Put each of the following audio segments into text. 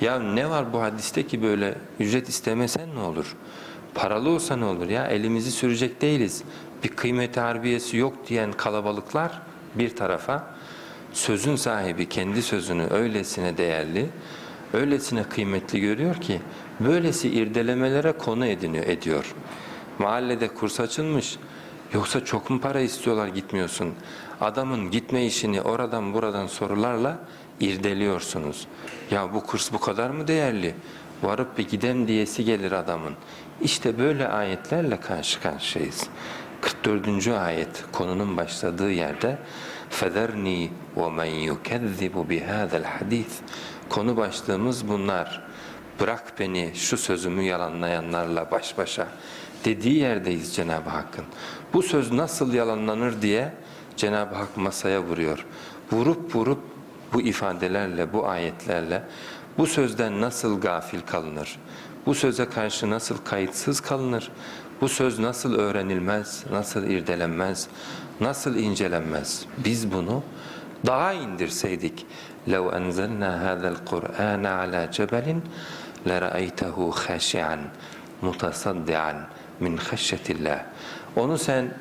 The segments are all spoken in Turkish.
Ya ne var bu hadiste ki böyle ücret istemesen ne olur? Paralı olsa ne olur ya? Elimizi sürecek değiliz. Bir kıymeti harbiyesi yok diyen kalabalıklar bir tarafa, sözün sahibi kendi sözünü öylesine değerli, öylesine kıymetli görüyor ki böylesi irdelemelere konu ediniyor, ediyor. Mahallede kurs açılmış. Yoksa çok mu para istiyorlar gitmiyorsun? Adamın gitme işini oradan buradan sorularla irdeliyorsunuz. Ya bu kurs bu kadar mı değerli? Varıp bir gidem diyesi gelir adamın. İşte böyle ayetlerle karşı karşıyayız. 44. ayet konunun başladığı yerde فَذَرْنِي وَمَنْ يُكَذِّبُ بِهَذَا الْحَدِيثِ Konu başlığımız bunlar. Bırak beni şu sözümü yalanlayanlarla baş başa dediği yerdeyiz Cenab-ı Hakk'ın. Bu söz nasıl yalanlanır diye Cenab-ı Hak masaya vuruyor. Vurup vurup bu ifadelerle, bu ayetlerle bu sözden nasıl gafil kalınır? Bu söze karşı nasıl kayıtsız kalınır? Bu söz nasıl öğrenilmez, nasıl irdelenmez, nasıl incelenmez? Biz bunu daha indirseydik. لَوْ أَنْزَلْنَا هَذَا الْقُرْآنَ عَلَى جَبَلٍ لَرَأَيْتَهُ خَاشِعًا مُتَصَدِّعًا min خَشَّةِ Onu sen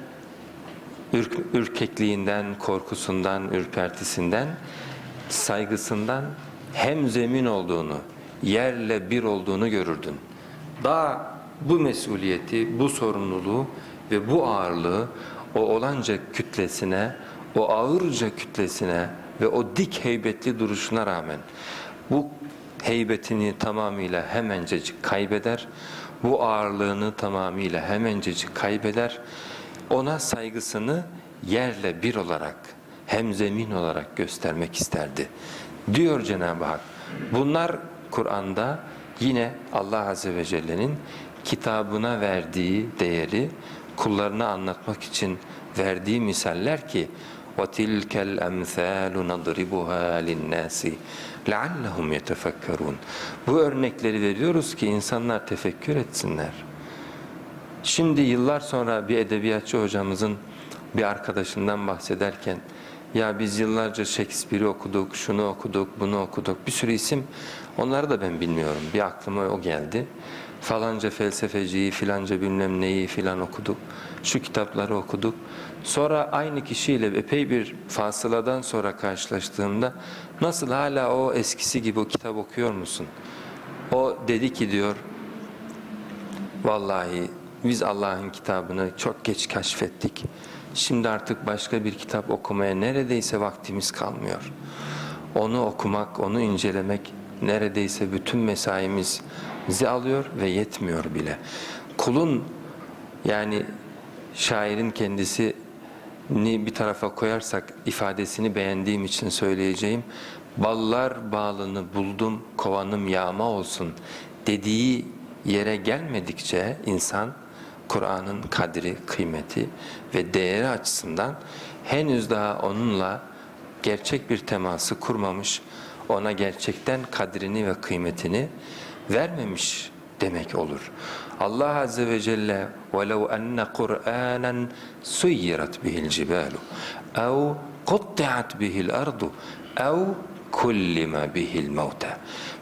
ürk, ürkekliğinden, korkusundan, ürpertisinden, saygısından hem zemin olduğunu, yerle bir olduğunu görürdün. Daha bu mesuliyeti, bu sorumluluğu ve bu ağırlığı o olanca kütlesine, o ağırca kütlesine ve o dik heybetli duruşuna rağmen bu heybetini tamamıyla hemencecik kaybeder, bu ağırlığını tamamıyla hemencecik kaybeder, ona saygısını yerle bir olarak hem zemin olarak göstermek isterdi. Diyor Cenab-ı Hak. Bunlar Kur'an'da yine Allah Azze ve Celle'nin kitabına verdiği değeri kullarına anlatmak için verdiği misaller ki وَتِلْكَ الْاَمْثَالُ نَضْرِبُهَا لِلنَّاسِ لَعَلَّهُمْ يَتَفَكَّرُونَ Bu örnekleri veriyoruz ki insanlar tefekkür etsinler. Şimdi yıllar sonra bir edebiyatçı hocamızın bir arkadaşından bahsederken ya biz yıllarca Shakespeare'i okuduk, şunu okuduk, bunu okuduk. Bir sürü isim onları da ben bilmiyorum. Bir aklıma o geldi. Falanca felsefeciyi, filanca bilmem neyi filan okuduk. Şu kitapları okuduk. Sonra aynı kişiyle epey bir fasıladan sonra karşılaştığımda nasıl hala o eskisi gibi o kitap okuyor musun? O dedi ki diyor Vallahi biz Allah'ın kitabını çok geç keşfettik. Şimdi artık başka bir kitap okumaya neredeyse vaktimiz kalmıyor. Onu okumak, onu incelemek neredeyse bütün mesaimizi alıyor ve yetmiyor bile. Kulun yani şairin kendisi ni bir tarafa koyarsak ifadesini beğendiğim için söyleyeceğim. Ballar bağlını buldum kovanım yağma olsun dediği yere gelmedikçe insan Kur'an'ın kadri, kıymeti ve değeri açısından henüz daha onunla gerçek bir teması kurmamış, ona gerçekten kadrini ve kıymetini vermemiş demek olur. Allah Azze ve Celle وَلَوْ أَنَّ قُرْآنًا سُيِّرَتْ بِهِ الْجِبَالُ اَوْ قُطِّعَتْ بِهِ الْأَرْضُ اَوْ كُلِّمَ بِهِ الْمَوْتَى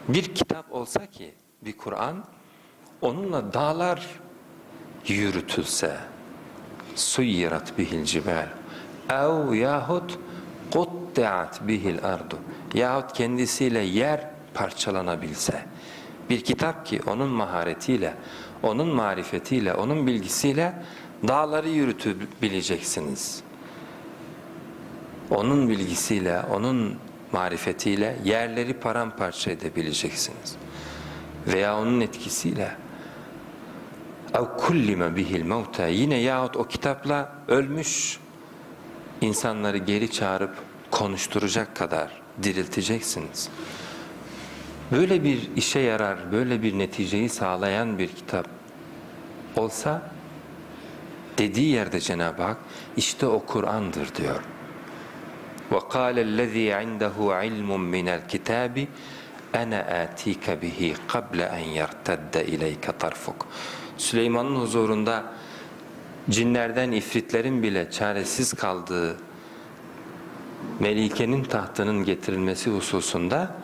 Bir kitap olsa ki, bir Kur'an, onunla dağlar yürütülse, suyyirat bihil cibal, ev yahut kuttiat bihil ardu, yahut kendisiyle yer parçalanabilse, bir kitap ki onun maharetiyle, onun marifetiyle, onun bilgisiyle dağları yürütebileceksiniz. Onun bilgisiyle, onun marifetiyle yerleri paramparça edebileceksiniz. Veya onun etkisiyle ev kullime bihil mevta yine yahut o kitapla ölmüş insanları geri çağırıp konuşturacak kadar dirilteceksiniz. Böyle bir işe yarar, böyle bir neticeyi sağlayan bir kitap olsa dediği yerde Cenab-ı Hak işte o Kur'an'dır diyor. وَقَالَ الَّذ۪ي عِنْدَهُ عِلْمٌ مِنَ الْكِتَابِ اَنَا آتِيكَ بِهِ قَبْلَ اَنْ يَرْتَدَّ اِلَيْكَ طَرْفُكَ Süleyman'ın huzurunda cinlerden ifritlerin bile çaresiz kaldığı Melike'nin tahtının getirilmesi hususunda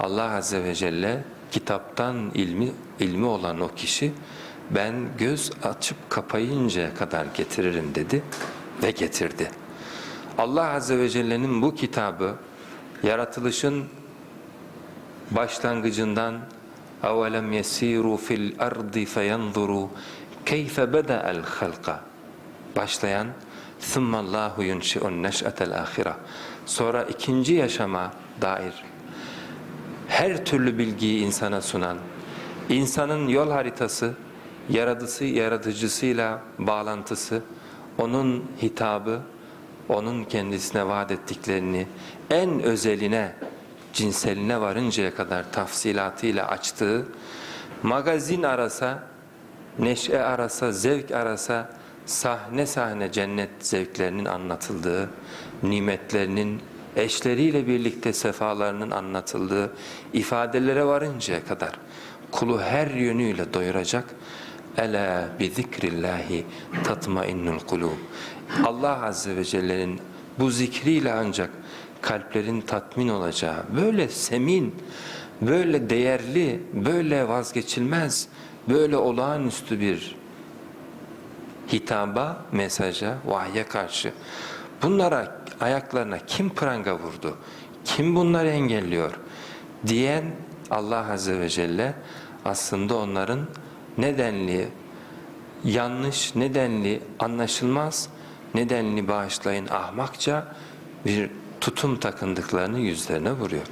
Allah Azze ve Celle kitaptan ilmi, ilmi olan o kişi ben göz açıp kapayıncaya kadar getiririm dedi ve getirdi. Allah Azze ve Celle'nin bu kitabı yaratılışın başlangıcından اَوَلَمْ يَس۪يرُوا فِي الْأَرْضِ فَيَنْظُرُوا كَيْفَ بَدَأَ الْخَلْقَ Başlayan ثُمَّ اللّٰهُ يُنْشِئُ النَّشْأَةَ الْآخِرَةِ Sonra ikinci yaşama dair her türlü bilgiyi insana sunan, insanın yol haritası, yaradısı, yaratıcısıyla bağlantısı, onun hitabı, onun kendisine vaat ettiklerini en özeline, cinseline varıncaya kadar tafsilatıyla açtığı, magazin arasa, neşe arasa, zevk arasa, sahne sahne cennet zevklerinin anlatıldığı, nimetlerinin eşleriyle birlikte sefalarının anlatıldığı ifadelere varıncaya kadar kulu her yönüyle doyuracak. Ela bi zikrillahi tatmainnul kulub. Allah azze ve celle'nin bu zikriyle ancak kalplerin tatmin olacağı, böyle semin, böyle değerli, böyle vazgeçilmez, böyle olağanüstü bir hitaba, mesaja, vahye karşı bunlara ayaklarına kim pranga vurdu, kim bunları engelliyor diyen Allah Azze ve Celle aslında onların nedenli yanlış, nedenli anlaşılmaz, nedenli bağışlayın ahmakça bir tutum takındıklarını yüzlerine vuruyor.